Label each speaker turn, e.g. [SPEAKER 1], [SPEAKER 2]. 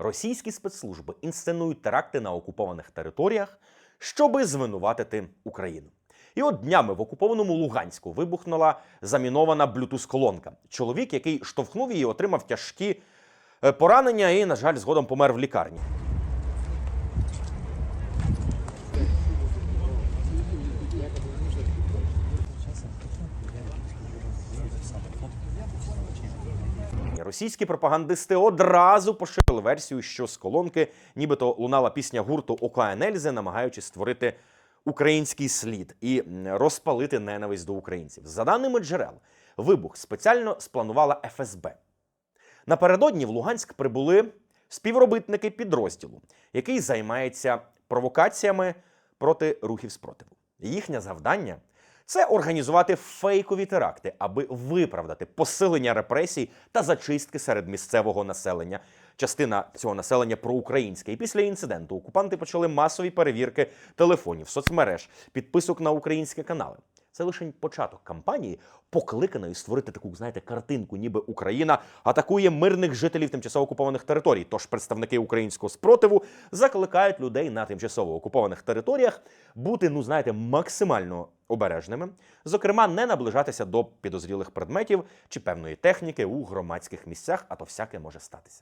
[SPEAKER 1] російські спецслужби інсценують теракти на окупованих територіях, щоби звинуватити Україну. І от днями в окупованому Луганську вибухнула замінована блютуз-колонка. Чоловік, який штовхнув її, отримав тяжкі е, поранення і, на жаль, згодом помер в лікарні. Російські пропагандисти одразу поширили версію, що з колонки нібито лунала пісня гурту ОКН Ельзи, намагаючись створити український слід і розпалити ненависть до українців. За даними джерел, вибух спеціально спланувала ФСБ. Напередодні в Луганськ прибули співробітники підрозділу, який займається провокаціями проти рухів спротиву. Їхнє завдання це організувати фейкові теракти, аби виправдати посилення репресій та зачистки серед місцевого населення. Частина цього населення проукраїнська. І після інциденту окупанти почали масові перевірки телефонів, соцмереж, підписок на українські канали. Це лише початок кампанії, покликаної створити таку, знаєте, картинку, ніби Україна атакує мирних жителів тимчасово окупованих територій. Тож представники українського спротиву закликають людей на тимчасово окупованих територіях бути, ну знаєте, максимально обережними, зокрема, не наближатися до підозрілих предметів чи певної техніки у громадських місцях, а то всяке може статися.